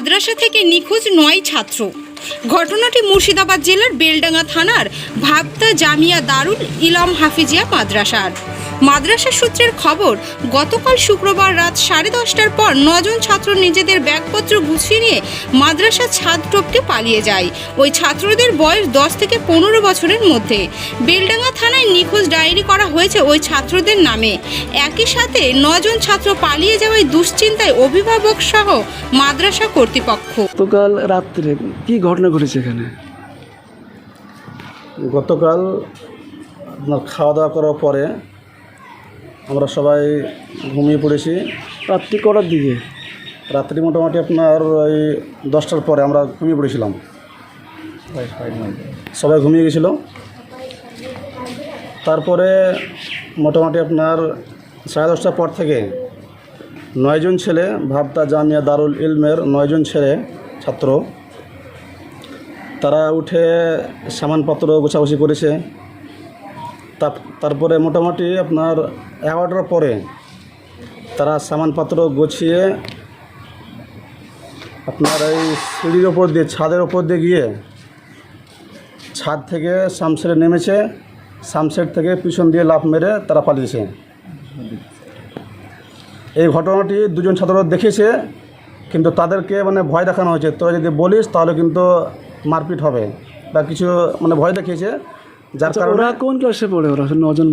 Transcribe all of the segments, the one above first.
মাদ্রাসা থেকে নিখোঁজ নয় ছাত্র। ঘটনাটি মুর্শিদাবাদ জেলার বেলডাঙ্গা থানার ভাবতা জামিয়া দারুল ইলাম হাফিজিয়া মাদ্রাসার। মাদ্রাসা সূত্রের খবর গতকাল শুক্রবার রাত সাড়ে দশটার পর নজন ছাত্র নিজেদের ব্যাগপত্র গুছিয়ে নিয়ে মাদ্রাসা ছাদ টপকে পালিয়ে যায়। ওই ছাত্রদের বয়স দশ থেকে পনেরো বছরের মধ্যে। বেলডাঙ্গা থানায় নিখোঁজ ডায়েরি করা হয়েছে ওই ছাত্রদের নামে। একই সাথে নজন ছাত্র পালিয়ে যাওয়ায় দুশ্চিন্তায় অভিভাবক সহ মাদ্রাসা কর্তৃপক্ষ। গতকাল রাত্রে কি ঘটনা ঘটেছে এখানে? গতকাল আপনার খাওয়া দাওয়া করার পরে আমরা সবাই ঘুমিয়ে পড়েছি। রাত্রি কটার দিকে? রাত্রি মোটামুটি আপনার ওই দশটার পরে আমরা ঘুমিয়ে পড়েছিলাম। সবাই ঘুমিয়ে গেছিল। তারপরে মোটামুটি আপনার সাড়ে দশটার পর থেকে নয়জন ছেলে, ভাবতা জামিয়া দারুল ইলমের নয়জন ছেলে, ছাত্র। তারা উঠে সামানপত্র গোছাগুছি করেছে। তারপরে মোটামুটি আপনার এগারোটার পরে তারা সামানপত্র গুছিয়ে আপনার এই সিঁড়ির ওপর দিয়ে, ছাদের ওপর দিয়ে গিয়ে ছাদ থেকে সামসেটে নেমেছে। সামসেট থেকে পিছন দিয়ে লাফ মেরে তারা পালিয়েছে। এই ঘটনাটি দুজন ছাত্র দেখেছে কিন্তু তাদেরকে মানে ভয় দেখানো হয়েছে। তোরা যদি বলিস তাহলে কিন্তু মারপিট হবে বা কিছু মানে ভয় দেখিয়েছে। যার আচ্ছা, কারণে ওরা কোন ক্লাসে পড়ে ওরা? নজন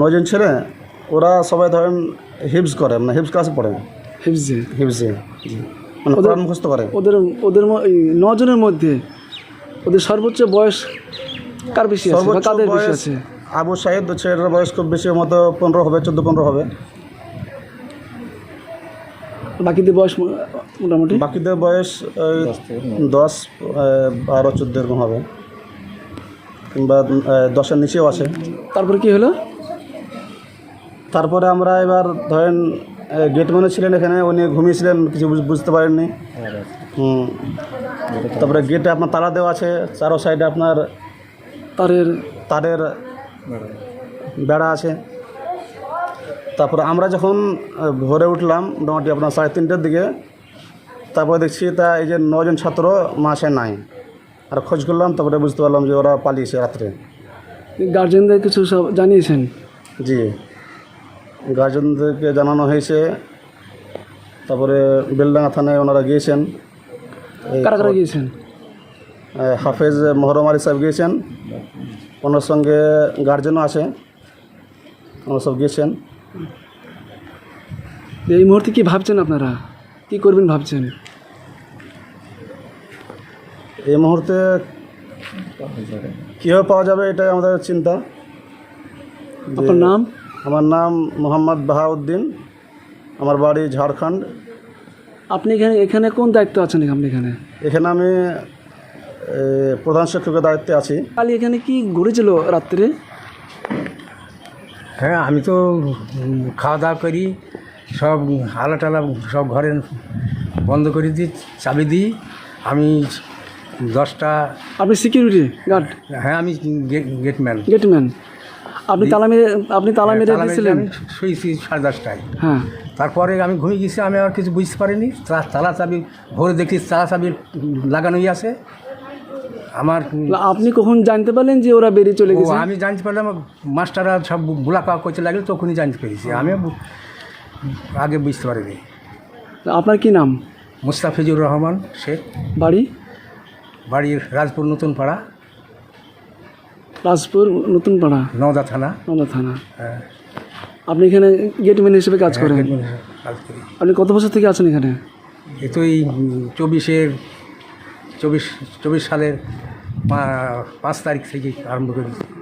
নজন ছেলে ওরা সবাই ধরেন হিপস করে মানে হিপস ক্লাসে পড়ে। হিফজে? হিপসে মানে কোরআন মুখস্থ করে। ওদের ওদের নজনের মধ্যে ওদের সর্বোচ্চ বয়স কার বেশি আছে কাদের বেশি বয়স আছে? আবু সাহেদ ছেলেটার বয়স খুব বেশি মতো পনেরো হবে চোদ্দ পনেরো হবে। বাকিদের বয়স মোটামুটি? বাকিদের বয়স দশ বারো চোদ্দ এরকম হবে। কিংবা দশের নিচেও আছে। তারপরে কি হলো? তারপরে আমরা এবার ধরেন গেটম্যানও ছিলেন এখানে উনি ঘুমিয়েছিলেন কিছু বুঝ- বুঝতে পারেননি। হুম। তারপরে গেটে আপনার তালা দেওয়া আছে চারো সাইডে আপনার তারের তারের বেড়া আছে। তারপরে আমরা যখন ভোরে উঠলাম মোটামুটি আপনার সাড়ে তিনটের দিকে তারপরে দেখছি তা এই যে নজন ছাত্র মাসে নাই। আর খোঁজ করলাম তারপরে বুঝতে পারলাম যে ওরা পালিয়েছে রাত্রে। গার্জেনদের কিছু সব জানিয়েছেন? জি। গার্জেনদেরকে জানানো হয়েছে তারপরে বেলডাঙ্গা থানায় ওনারা গিয়েছেন। এই কারা কারা গিয়েছেন? হাফেজ মহরম আলী সাহেব গিয়েছেন। ওনার সঙ্গে গার্জেনও আছে ওনারা সব গিয়েছেন। এই মুহূর্তে কি ভাবছেন আপনারা? কি করবেন ভাবছেন? এই মুহূর্তে কীভাবে পাওয়া যাবে এটাই আমাদের চিন্তা। আপনার নাম? আমার নাম মোহাম্মদ বাহাউদ্দিন। আমার বাড়ি ঝাড়খণ্ড। আপনি এখানে এখানে কোন দায়িত্ব আছেন আপনি এখানে? এখানে আমি এ, প্রধান শিক্ষকের দায়িত্বে আছি। কালি এখানে কি ঘুরেছিল রাত্রে? হ্যাঁ আমি তো উম, খাওয়া দাওয়া করি সব আলা টালা সব ঘরে বন্ধ করে দিই চাবি দিই। আমি দশটা আপনি সিকিউরিটি গার্ড হ্যাঁ আমি গেটম্যান গেটম্যান আপনি তালা মেরে আপনি তালা মেরে তালা মেরে দিয়েছিলেন? আমি শুয়েছি সাড়ে দশটায়। হ্যাঁ। তারপরে আমি ঘুমিয়ে গেছি আমি আর কিছু বুঝতে পারিনি। তালা চাবি ভোরে দেখি তালা চাবি লাগানোই আছে। আমার আপনি কখন জানতে পারলেন যে ওরা বেরিয়ে চলে গেছে? আমি জানতে পারলাম মাস্টাররা সব বুলাকা করতে লাগল তখনই জানতে পেরেছি। আমি আগে বুঝতে পারিনি। তা আপনার কি নাম? মুস্তাফিজুর রহমান শেখ। বাড়ি? বাড়ির রাজপুর নতুন পাড়া। রাজপুর নতুন পাড়া? নওদা থানা। নদা থানা। হ্যাঁ, আপনি এখানে গেটম্যান হিসেবে কাজ করেন? কাজ করি। আপনি কত বছর থেকে আছেন এখানে? এ তো এই চব্বিশের চব্বিশ চব্বিশ সালের পাঁচ তারিখ থেকে আরম্ভ করি